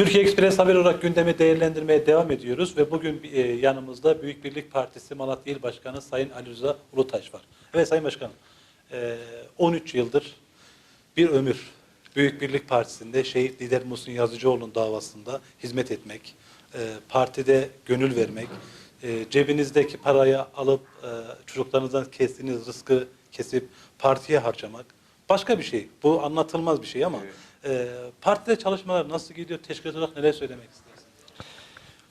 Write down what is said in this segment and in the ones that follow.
Türkiye Ekspres Haber olarak gündemi değerlendirmeye devam ediyoruz ve bugün e, yanımızda Büyük Birlik Partisi Malatya İl Başkanı Sayın Ali Rıza Ulutaş var. Evet Sayın Başkanım, e, 13 yıldır bir ömür Büyük Birlik Partisi'nde şehit lider Muhsin Yazıcıoğlu'nun davasında hizmet etmek, e, partide gönül vermek, e, cebinizdeki parayı alıp e, çocuklarınızdan kestiğiniz rızkı kesip partiye harcamak başka bir şey. Bu anlatılmaz bir şey ama e, partide çalışmalar nasıl gidiyor? Teşkilat olarak neler söylemek istersiniz?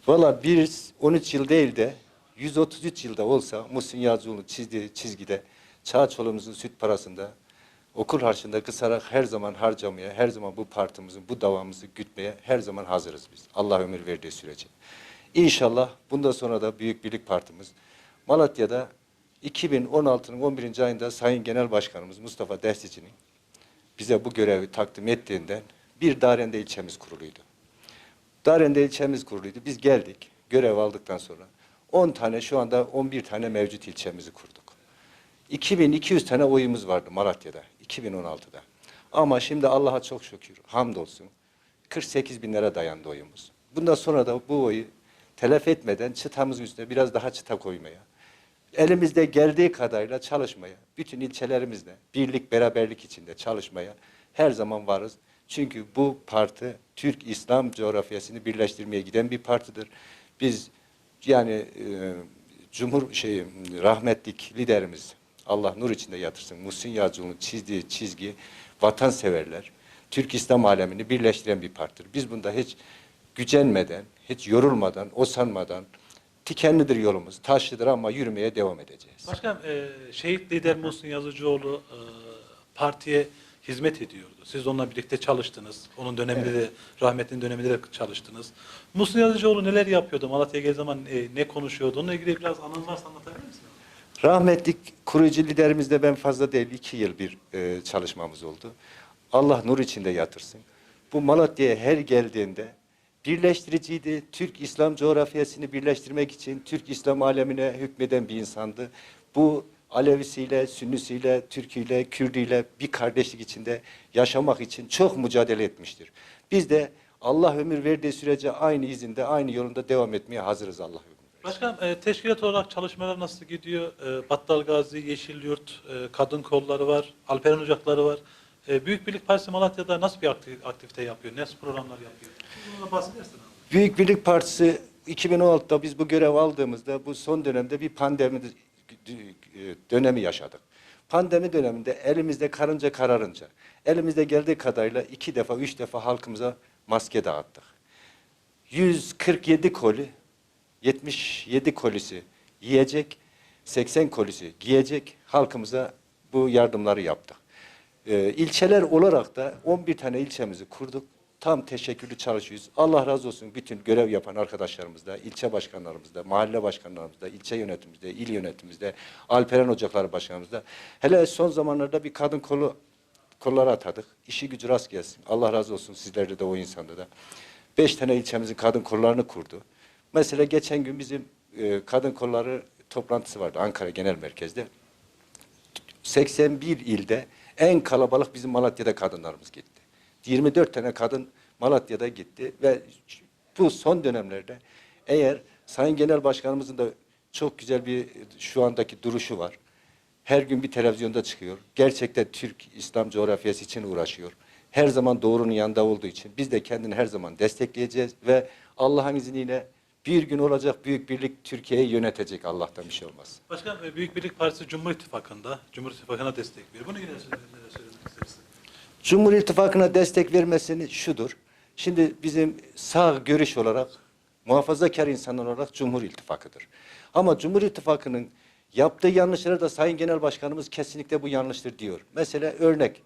Valla biz 13 yıl değil de 133 yılda olsa Muhsin Yazıcıoğlu'nun çizdiği çizgide Çağçoğlu'muzun süt parasında okul harçında kısarak her zaman harcamaya, her zaman bu partimizin, bu davamızı gütmeye her zaman hazırız biz. Allah ömür verdiği sürece. İnşallah bundan sonra da Büyük Birlik Partimiz Malatya'da 2016'nın 11. ayında Sayın Genel Başkanımız Mustafa Destici'nin bize bu görevi takdim ettiğinden bir Darende ilçemiz kuruluydu. Darende ilçemiz kuruluydu. Biz geldik görev aldıktan sonra 10 tane şu anda 11 tane mevcut ilçemizi kurduk. 2200 tane oyumuz vardı Malatya'da 2016'da. Ama şimdi Allah'a çok şükür hamdolsun 48 binlere dayandı oyumuz. Bundan sonra da bu oyu telef etmeden çıtamızın üstüne biraz daha çıta koymaya, elimizde geldiği kadarıyla çalışmaya, bütün ilçelerimizle birlik, beraberlik içinde çalışmaya her zaman varız. Çünkü bu parti Türk İslam coğrafyasını birleştirmeye giden bir partidir. Biz yani e, Cumhur şey rahmetlik liderimiz Allah nur içinde yatırsın. Muhsin Yazıcıoğlu'nun çizdiği çizgi vatanseverler, Türk İslam alemini birleştiren bir partidir. Biz bunda hiç gücenmeden, hiç yorulmadan, osanmadan tikenlidir yolumuz, taşlıdır ama yürümeye devam edeceğiz. Başkanım, e, şehit lider Muhsin Yazıcıoğlu e, partiye hizmet ediyordu. Siz onunla birlikte çalıştınız. Onun döneminde de, rahmetinin döneminde de çalıştınız. Muhsin Yazıcıoğlu neler yapıyordu? Malatya'ya geldiği zaman e, ne konuşuyordu? Onunla ilgili biraz anın varsa anlatabilir misiniz? Rahmetlik kurucu liderimizde ben fazla değil iki yıl bir e, çalışmamız oldu. Allah nur içinde yatırsın. Bu Malatya'ya her geldiğinde birleştiriciydi. Türk İslam coğrafyasını birleştirmek için Türk İslam alemine hükmeden bir insandı. Bu Alevisiyle, Sünnisiyle, Türküyle, Kürdüyle bir kardeşlik içinde yaşamak için çok mücadele etmiştir. Biz de Allah ömür verdiği sürece aynı izinde, aynı yolunda devam etmeye hazırız Allah ömür. Başkanım, e, teşkilat olarak çalışmalar nasıl gidiyor? E, Battal Gazi, Yeşilyurt, e, Kadın Kolları var, Alperen Ocakları var. E, Büyük Birlik Partisi Malatya'da nasıl bir akti- aktivite yapıyor? Nasıl programlar yapıyor? Bundan bahsedersin abi. Büyük Birlik Partisi 2016'da biz bu görev aldığımızda bu son dönemde bir pandemi dönemi yaşadık. Pandemi döneminde elimizde karınca kararınca, elimizde geldiği kadarıyla iki defa, üç defa halkımıza maske dağıttık. 147 koli, 77 kolisi yiyecek, 80 kolisi giyecek halkımıza bu yardımları yaptık. Ee, ilçeler olarak da 11 tane ilçemizi kurduk. Tam teşekkürlü çalışıyoruz. Allah razı olsun bütün görev yapan arkadaşlarımızda, ilçe başkanlarımızda, mahalle başkanlarımızda, ilçe yönetimimizde, il yönetimimizde, Alperen Ocakları Başkanımızda. Hele son zamanlarda bir kadın kolu kolları atadık. İşi gücü rast gelsin. Allah razı olsun sizlerde de o insanda da. Beş tane ilçemizin kadın kollarını kurdu. Mesela geçen gün bizim e, kadın kolları toplantısı vardı Ankara Genel Merkez'de. 81 ilde en kalabalık bizim Malatya'da kadınlarımız gitti. 24 tane kadın Malatya'da gitti ve bu son dönemlerde eğer Sayın Genel Başkanımızın da çok güzel bir şu andaki duruşu var. Her gün bir televizyonda çıkıyor. Gerçekten Türk İslam coğrafyası için uğraşıyor. Her zaman doğrunun yanında olduğu için biz de kendini her zaman destekleyeceğiz ve Allah'ın izniyle bir gün olacak büyük birlik Türkiye'yi yönetecek Allah'tan bir şey olmaz. Başkan, e, Büyük Birlik Partisi Cumhur İttifakı'nda, Cumhur İttifakı'na destek veriyor. Bunu yine söylemek istersin? Cumhur İttifakı'na destek vermesini şudur. Şimdi bizim sağ görüş olarak, muhafazakar insanlar olarak Cumhur İttifakı'dır. Ama Cumhur İttifakı'nın yaptığı yanlışları da Sayın Genel Başkanımız kesinlikle bu yanlıştır diyor. Mesela örnek,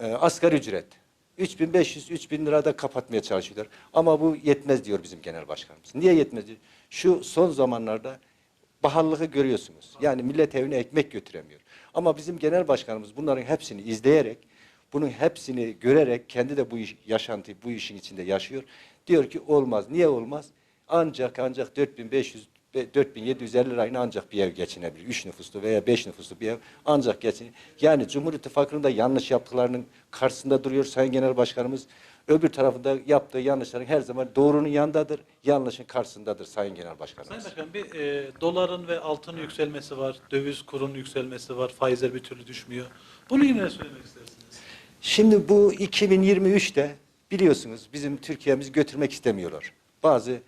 e, asgari ücret. 3500-3000 lirada kapatmaya çalışıyorlar. Ama bu yetmez diyor bizim genel başkanımız. Niye yetmez diyor? Şu son zamanlarda pahalılığı görüyorsunuz. Yani millet evine ekmek götüremiyor. Ama bizim genel başkanımız bunların hepsini izleyerek, bunun hepsini görerek kendi de bu iş, yaşantıyı bu işin içinde yaşıyor. Diyor ki olmaz. Niye olmaz? Ancak ancak 4500 ve 4750 lirayla ancak bir ev geçinebilir. Üç nüfuslu veya beş nüfuslu bir ev ancak geçin. Yani Cumhur İttifakı'nın da yanlış yaptıklarının karşısında duruyor Sayın Genel Başkanımız. Öbür tarafında yaptığı yanlışların her zaman doğrunun yanındadır, yanlışın karşısındadır Sayın Genel Başkanımız. Sayın Başkan bir e, doların ve altının yükselmesi var, döviz kurunun yükselmesi var, faizler bir türlü düşmüyor. Bunu yine söylemek istersiniz. Şimdi bu 2023'te biliyorsunuz bizim Türkiye'mizi götürmek istemiyorlar. Bazı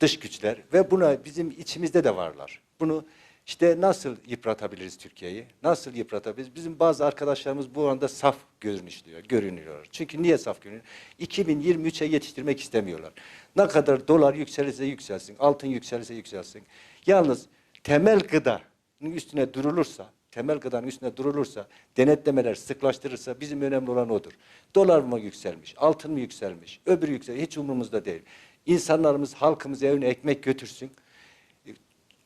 dış güçler ve buna bizim içimizde de varlar. Bunu işte nasıl yıpratabiliriz Türkiye'yi? Nasıl yıpratabiliriz? Bizim bazı arkadaşlarımız bu anda saf görünüşlüyor, görünüyor. Çünkü niye saf görünüyor? 2023'e yetiştirmek istemiyorlar. Ne kadar dolar yükselirse yükselsin, altın yükselirse yükselsin. Yalnız temel gıdanın üstüne durulursa, temel gıdanın üstüne durulursa, denetlemeler sıklaştırırsa bizim önemli olan odur. Dolar mı yükselmiş, altın mı yükselmiş, öbürü yükselmiş, hiç umurumuzda değil. İnsanlarımız, halkımız evine ekmek götürsün,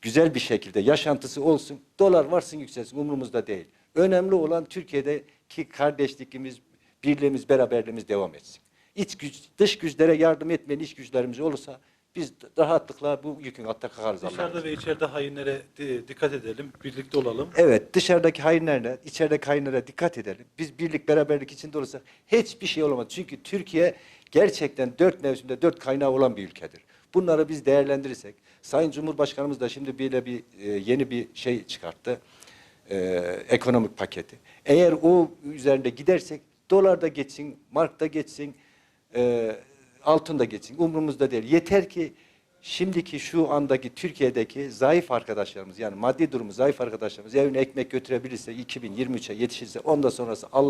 güzel bir şekilde yaşantısı olsun, dolar varsın yükselsin umurumuzda değil. Önemli olan Türkiye'deki kardeşlikimiz, birliğimiz, beraberliğimiz devam etsin. İç güç, dış güçlere yardım etmeyen iç güçlerimiz olursa biz rahatlıkla bu yükün altta kalkarız Allah'ın Dışarıda ve içeride hainlere di- dikkat edelim, birlikte olalım. Evet dışarıdaki hainlerle, içerideki hainlere dikkat edelim. Biz birlik beraberlik içinde olursak hiçbir şey olamaz. Çünkü Türkiye gerçekten dört mevsimde dört kaynağı olan bir ülkedir. Bunları biz değerlendirirsek, Sayın Cumhurbaşkanımız da şimdi böyle bir e, yeni bir şey çıkarttı. E, ekonomik paketi. Eğer o üzerinde gidersek dolar da geçsin, mark da geçsin, e, altın da geçsin. Umurumuzda değil. Yeter ki şimdiki şu andaki Türkiye'deki zayıf arkadaşlarımız yani maddi durumu zayıf arkadaşlarımız evine ekmek götürebilirse 2023'e yetişirse ondan sonrası Allah